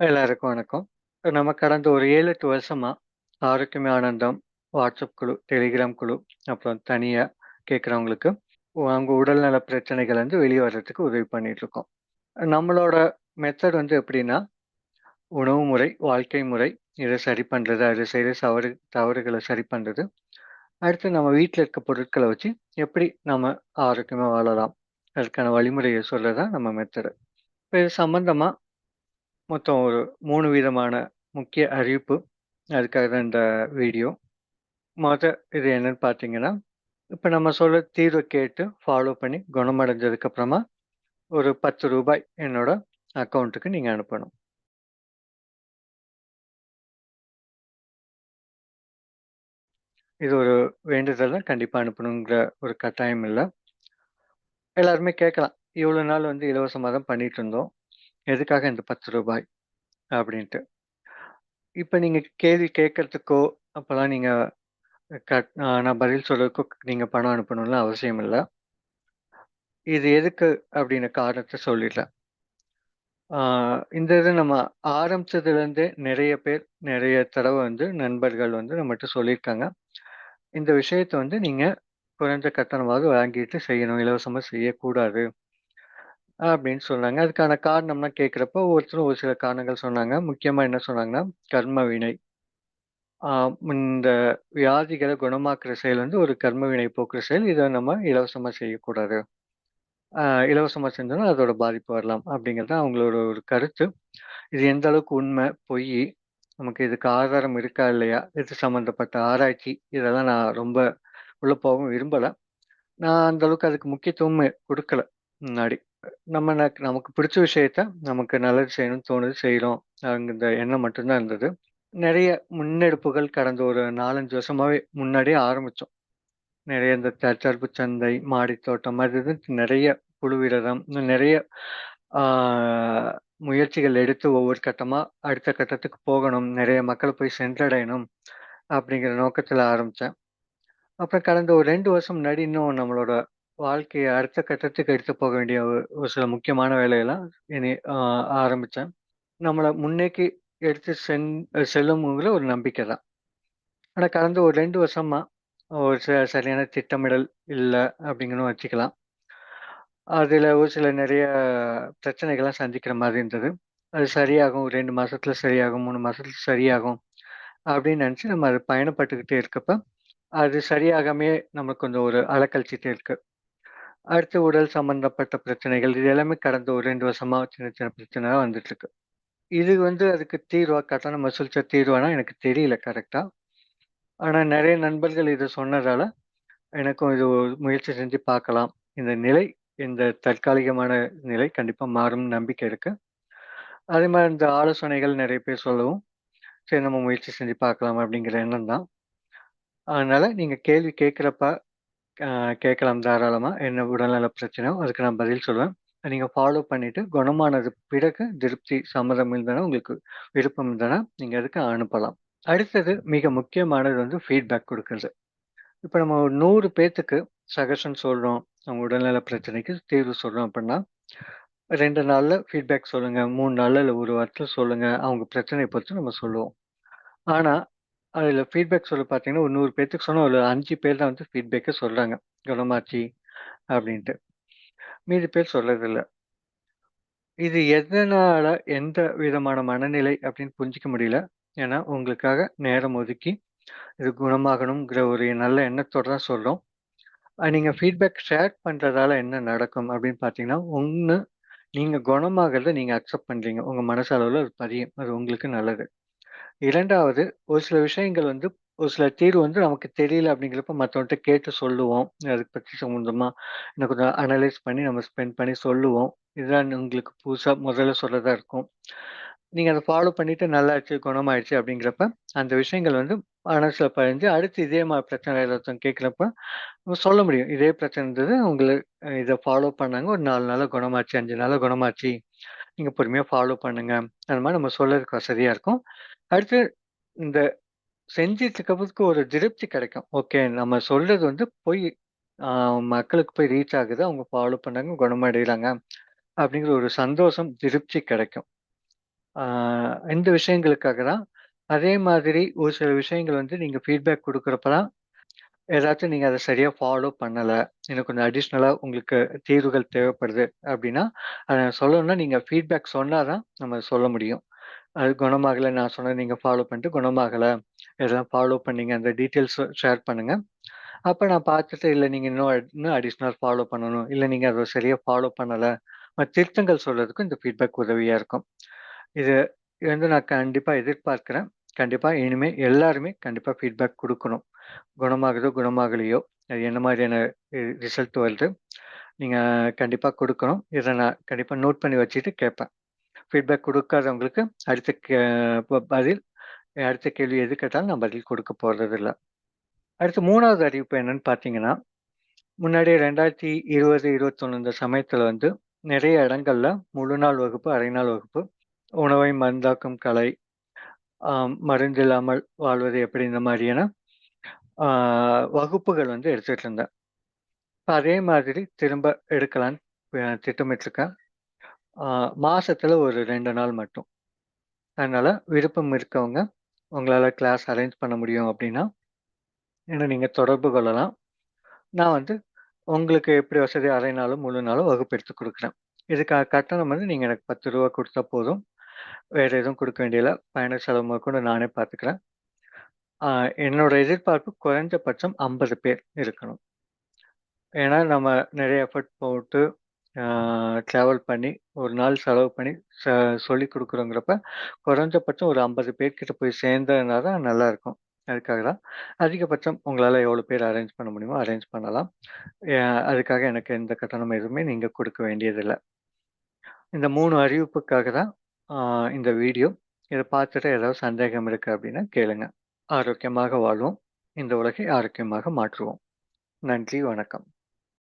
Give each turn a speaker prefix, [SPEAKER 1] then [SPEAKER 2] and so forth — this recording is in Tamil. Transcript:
[SPEAKER 1] எல்லாருக்கும் வணக்கம். நம்ம கடந்த ஒரு 7, 8 வருஷமா ஆரோக்கியமே ஆனந்தம், வாட்ஸ்அப் குழு, டெலிகிராம் குழு, அப்புறம் தனியா கேட்குறவங்களுக்கு அவங்க உடல்நல பிரச்சனைகள் வந்து வெளியே வர்றதுக்கு உதவி பண்ணிட்டுருக்கோம். நம்மளோட மெத்தட் வந்து எப்படின்னா, உணவு முறை, வாழ்க்கை முறை, இதை சரி பண்ணுறது அது செய்கிற தவறு தவறுகளை சரி பண்ணுறது அடுத்து நம்ம வீட்டில் இருக்க பொருட்களை வச்சு எப்படி நம்ம ஆரோக்கியமாக வாழலாம்? அதுக்கான வழிமுறையை சொல்ல தான் நம்ம மெத்தடு. இப்போ இது சம்மந்தமாக மொத்தம் ஒரு மூணு விதமான முக்கிய அறிவிப்பு. அதுக்காக தான் இந்த வீடியோ. மொத இது என்னன்னு பார்த்தீங்கன்னா, இப்போ நம்ம சொல்ல தீர்வை கேட்டு ஃபாலோ பண்ணி குணமடைஞ்சதுக்கப்புறமா ஒரு பத்து ரூபாய் என்னோட அக்கௌண்ட்டுக்கு நீங்கள் அனுப்பணும். இது ஒரு வேண்டுதல் தான். கண்டிப்பாக அனுப்பணுங்கிற ஒரு கட்டாயம் இல்லை எல்லாருமே கேட்கலாம். இவ்வளோ நாள் வந்து இலவசமாக தான் பண்ணிட்டு இருந்தோம். எதுக்காக இந்த பத்து ரூபாய் அப்படின்ட்டு. இப்போ நீங்கள் கேள்வி கேட்கறதுக்கோ, அப்போல்லாம் நீங்கள் கட் நான் பதில் சொல்றதுக்கோ நீங்கள் பணம் அனுப்பணும்னு அவசியம் இல்லை இது எதுக்கு அப்படின்னு காரணத்தை சொல்லிடலாம் இந்த இது நம்ம ஆரம்பிச்சதுலேருந்தே நிறைய பேர், நிறைய தடவை வந்து நண்பர்கள் வந்து நம்மகிட்ட சொல்லியிருக்காங்க. இந்த விஷயத்தை வந்து நீங்கள் குறைந்த கட்டணமாவது வாங்கிட்டு செய்யணும். இலவசமாக செய்யக்கூடாது. அப்படின்னு சொன்னாங்க. அதுக்கான காரணம்லாம் கேட்கிறப்போ, ஒவ்வொருத்தரும் ஒரு சில காரணங்கள் சொன்னாங்க. முக்கியமா என்ன சொன்னாங்கன்னா, கர்ம வினை. ஆ இந்த வியாதிகள குணமாக்குற செயல் வந்து ஒரு கர்ம வினை போக்குற செயல். இத நம்ம இலவசமா செய்யக்கூடாது. ஆ இலவசமா செஞ்சோம்னா அதோட பாதிப்பு வரலாம். அப்படிங்கிறது தான் அவங்களோட ஒரு கருத்து. இது எந்த அளவுக்கு உண்மை, பொய் நமக்கு இதுக்கு ஆதாரம் இருக்கா இல்லையா? இது சம்மந்தப்பட்ட ஆராய்ச்சி இதெல்லாம் நான் ரொம்ப உள்ள போகவும் விரும்பல. நான் அந்த அளவுக்கு அதுக்கு முக்கியத்துவமே குடுக்கல முன்னாடி. நம்ம நக் நமக்கு பிடிச்ச விஷயத்த நமக்கு நல்லது செய்யணும்னு தோணுது செய்றோம். அந்த எண்ணம் மட்டும்தான் இருந்தது. நிறைய முன்னெடுப்புகள் கடந்த ஒரு 4, 5 வருஷமாவே முன்னாடியே ஆரம்பிச்சோம். நிறைய இந்த தற்சார்பு சந்தை, மாடித்தோட்டம் அது நிறைய நெறைய குழு விரதம், இன்னும் முயற்சிகள் எடுத்து ஒவ்வொரு கட்டமா அடுத்த கட்டத்துக்கு போகணும். நிறைய மக்களை போய் சென்றடையணும். அப்படிங்கிற நோக்கத்துல ஆரம்பிச்சேன். அப்புறம் கடந்த ஒரு ரெண்டு வருஷம் முன்னாடி இன்னும் நம்மளோட வாழ்க்கைய அடுத்த கட்டத்துக்கு எடுத்து போக வேண்டிய ஒரு ஒரு சில முக்கியமான வேலையெல்லாம் இனி ஆ ஆரம்பிச்சேன். நம்மள முன்னேக்கி எடுத்து சென் செல்லும்ங்கிற ஒரு நம்பிக்கை தான். ஆனா கடந்த ஒரு 2 வருஷமா ஒரு ச சரியான திட்டமிடல் இல்ல அப்படிங்கணும் வச்சுக்கலாம். அதுல ஒரு சில நெறைய பிரச்சனைகள்லாம் சந்திக்கிற மாரி இருந்தது. அது சரியாகும். 2 மாசத்துல சரியாகும், 3 மாசத்துல சரியாகும். அப்படின்னு நெனச்சு நம்ம அது பயணப்பட்டுக்கிட்டே இருக்கப்ப, அது சரியாகாமயே நமக்கு கொஞ்சம் ஒரு அலக்கழிச்சிட்டே இருக்கு. அடுத்து உடல் சம்மந்தப்பட்ட பிரச்சனைகள். இது எல்லாமே கடந்த ஒரு ரெண்டு வருஷமா சின்ன சின்ன பிரச்சனையா வந்துட்டுருக்கு. இது வந்து அதுக்கு தீர்வா கட்டணம் வசூலிச்ச தீர்வானா எனக்கு தெரியல கரெக்டா ஆனா நிறைய நண்பர்கள் இதை சொன்னதால, எனக்கும் இது முயற்சி செஞ்சு பார்க்கலாம். இந்த நிலை, இந்த தற்காலிகமான நிலை கண்டிப்பா மாறும்னு நம்பிக்கை இருக்கு. அதே மாதிரி இந்த ஆலோசனைகள் நிறைய பேர் சொல்லவும், சரி நம்ம முயற்சி செஞ்சு பார்க்கலாம் அப்படிங்கிற எண்ணம் தான். அதனால நீங்க கேள்வி கேட்கிறப்ப கேட்கலாம் தாராளமாக என்ன உடல்நல பிரச்சனையோ அதுக்கு நான் பதில் சொல்லுவேன். நீங்கள் ஃபாலோ பண்ணிவிட்டு குணமானது பிறகு திருப்தி, சம்மதம் இருந்தனா உங்களுக்கு விருப்பம் இருந்ததுனா, நீங்கள் அதுக்கு அனுப்பலாம். அடுத்தது மிக முக்கியமானது வந்து ஃபீட்பேக் கொடுக்குறது இப்போ நம்ம ஒரு நூறு பேர்த்துக்கு சஜஷன் சொல்கிறோம் அவங்க உடல்நல பிரச்சனைக்கு தீர்வு சொல்கிறோம் அப்படின்னா, ரெண்டு நாளில் ஃபீட்பேக் சொல்லுங்கள் மூணு நாளில் இல்லை ஒரு வாரத்தில் சொல்லுங்கள் அவங்க பிரச்சனையை பொறுத்து நம்ம சொல்லுவோம். ஆனால் அதில் ஃபீட்பேக் சொல்ல பார்த்தீங்கன்னா, ஒரு 100 பேத்துக்கு சொன்னா ஒரு 5 பேர் தான் வந்து ஃபீட்பேக்கே சொல்றாங்க. குணமாச்சு அப்படின்ட்டு. மீதி பேர் சொல்றதில்ல. இது எதனால, எந்த விதமான மனநிலை அப்படின்னு புரிஞ்சுக்க முடியல. ஏன்னா, உங்களுக்காக நேரம் ஒதுக்கி, இது குணமாகணுங்கிற ஒரு நல்ல எண்ணத்தோட தான் சொல்றோம். அ நீங்க ஃபீட்பேக் ஷேர் பண்றதால என்ன நடக்கும் அப்படின்னு பார்த்தீங்கன்னா, 1 நீங்க குணமாகிறத நீங்க அக்செப்ட் பண்றீங்க. உங்க மனசளவுல அது பதியும். அது உங்களுக்கு நல்லது. இரண்டாவது ஒரு சில விஷயங்கள் வந்து ஒரு சில தீர்வு வந்து நமக்கு தெரியல அப்படிங்கிறப்ப மற்றவன்ட்ட கேட்டு சொல்லுவோம். அதுக்கு பற்றி சம்மந்தமா இன்னும் கொஞ்சம் அனலைஸ் பண்ணி நம்ம ஸ்பெண்ட் பண்ணி சொல்லுவோம். இதுதான் உங்களுக்கு புதுசாக முதல்ல சொல்றதா இருக்கும். நீங்கள் அதை ஃபாலோ பண்ணிட்டு நல்லாச்சு, குணமாயிடுச்சு அப்படிங்கிறப்ப, அந்த விஷயங்கள் வந்து மனசில் பதிஞ்சு, அடுத்து இதே மாதிரி பிரச்சனை எல்லாத்தையும் கேட்குறப்ப நம்ம சொல்ல முடியும். இதே பிரச்சனை இருந்தது. உங்களுக்கு இதை ஃபாலோ பண்ணாங்க. ஒரு நாலு நாளாக குணமாச்சு, அஞ்சு நாளாக குணமாச்சு. நீங்கள் பொறுமையாக ஃபாலோ பண்ணுங்க. அந்த மாதிரி நம்ம சொல்லறதுக்கு வசதியாக இருக்கும். அடுத்து இந்த செஞ்சுட்டு ஒரு திருப்தி கிடைக்கும். ஓகே நம்ம சொல்றது வந்து போய் மக்களுக்கு போய் ரீச் ஆகுது. அவங்க ஃபாலோ பண்ணாங்க, குணமடையிறாங்க அப்படிங்கிற ஒரு சந்தோஷம், திருப்தி கிடைக்கும். இந்த விஷயங்களுக்காக தான். அதே மாதிரி ஒரு சில விஷயங்கள் வந்து நீங்க ஃபீட்பேக் கொடுக்குறப்ப தான், ஏதாச்சும் நீங்க அதை சரியா ஃபாலோ பண்ணல, இன்னும் கொஞ்சம் அடிஷ்னலா உங்களுக்கு தீர்வுகள் தேவைப்படுது அப்படின்னா அதை சொல்லணும்னா நீங்க ஃபீட்பேக் சொன்னா தான் நம்ம சொல்ல முடியும். அது குணமாகலை நான் சொன்னத நீங்கள் ஃபாலோ பண்ணிட்டு குணமாகலை இதெல்லாம் ஃபாலோ பண்ணீங்க அந்த டீட்டெயில்ஸ் ஷேர் பண்ணுங்கள் அப்போ நான் பார்த்துட்டு இல்லை நீங்கள் இன்னும் இன்னும் அடிஷ்னல் ஃபாலோ பண்ணணும். இல்லை நீங்கள் அதை சரியாக ஃபாலோ பண்ணலை திருத்தங்கள் சொல்கிறதுக்கு இந்த ஃபீட்பேக் உதவியாக இருக்கும். இது வந்து நான் கண்டிப்பாக எதிர்பார்க்குறேன் கண்டிப்பாக இனிமேல் எல்லாருமே கண்டிப்பாக ஃபீட்பேக் கொடுக்கணும் குணமாகுதோ, குணமாகலையோ, அது என்ன மாதிரியான ரி ரிசல்ட் வருது. நீங்கள் கண்டிப்பாக கொடுக்கணும் இதை நான் கண்டிப்பாக நோட் பண்ணி வச்சுட்டு கேட்பேன். ஃபீட்பேக் கொடுக்காதவங்களுக்கு அடுத்த கே ப பதில் அடுத்த கேள்வி எது கேட்டாலும் நான் பதில் கொடுக்க போகிறதில்ல அடுத்து மூணாவது அறிவிப்பு என்னன்னு பார்த்தீங்கன்னா, முன்னாடி 2020, 21 இந்த சமயத்தில் வந்து நிறைய இடங்கள்ல முழு நாள் வகுப்பு, அரை நாள் வகுப்பு, உணவை மருந்தாக்கும் கலை, மருந்தில்லாமல் மருந்து இல்லாமல் வாழ்வது எப்படி இந்த மாதிரியான வகுப்புகள் வந்து எடுத்துகிட்டு இருந்தேன். இப்போ அதே மாதிரி திரும்ப எடுக்கலான்னு திட்டமிட்டிருக்கேன் ஆ மாசத்துல ஒரு ரெண்டு நாள் மட்டும். அதனால விருப்பம் இருக்கவங்க, உங்களால் கிளாஸ் அரேஞ்ச் பண்ண முடியும் அப்படின்னா என்ன நீங்கள் தொடர்பு கொள்ளலாம். நான் வந்து உங்களுக்கு எப்படி வசதி அரை நாளும், முழு நாளும் வகுப்பு எடுத்து குடுக்குறேன். இதுக்கான கட்டணம் வந்து நீங்கள் எனக்கு பத்து ரூபா கொடுத்தா போதும். வேறு எதுவும் கொடுக்க வேண்டியதில்ல. பயண செலவு கூட நானே பார்த்துக்கிறேன். என்னோட எதிர்பார்ப்பு குறைஞ்சபட்சம் 50 பேர் இருக்கணும். ஏன்னா நம்ம நிறைய எஃபோர்ட் போட்டு ட்ராவல் பண்ணி, ஒரு நாள் செலவு பண்ணி ச சொல்லிக் கொடுக்குறோங்கிறப்ப குறைஞ்சபட்சம் ஒரு 50 பேர்கிட்ட போய் சேர்ந்ததுனா தான் நல்லாயிருக்கும் அதுக்காக தான். அதிகபட்சம் உங்களால் எவ்வளோ பேர் அரேஞ்ச் பண்ண முடியுமோ அரேஞ்ச் பண்ணலாம். அதுக்காக எனக்கு எந்த கட்டணம் எதுவுமே நீங்கள் கொடுக்க வேண்டியதில்லை இந்த மூணு அறிவிப்புக்காக தான் இந்த வீடியோ. இதை பார்த்துட்டு ஏதாவது சந்தேகம் இருக்குது அப்படின்னா கேளுங்க. ஆரோக்கியமாக வாழ்வோம். இந்த உலகை ஆரோக்கியமாக மாற்றுவோம். நன்றி, வணக்கம்.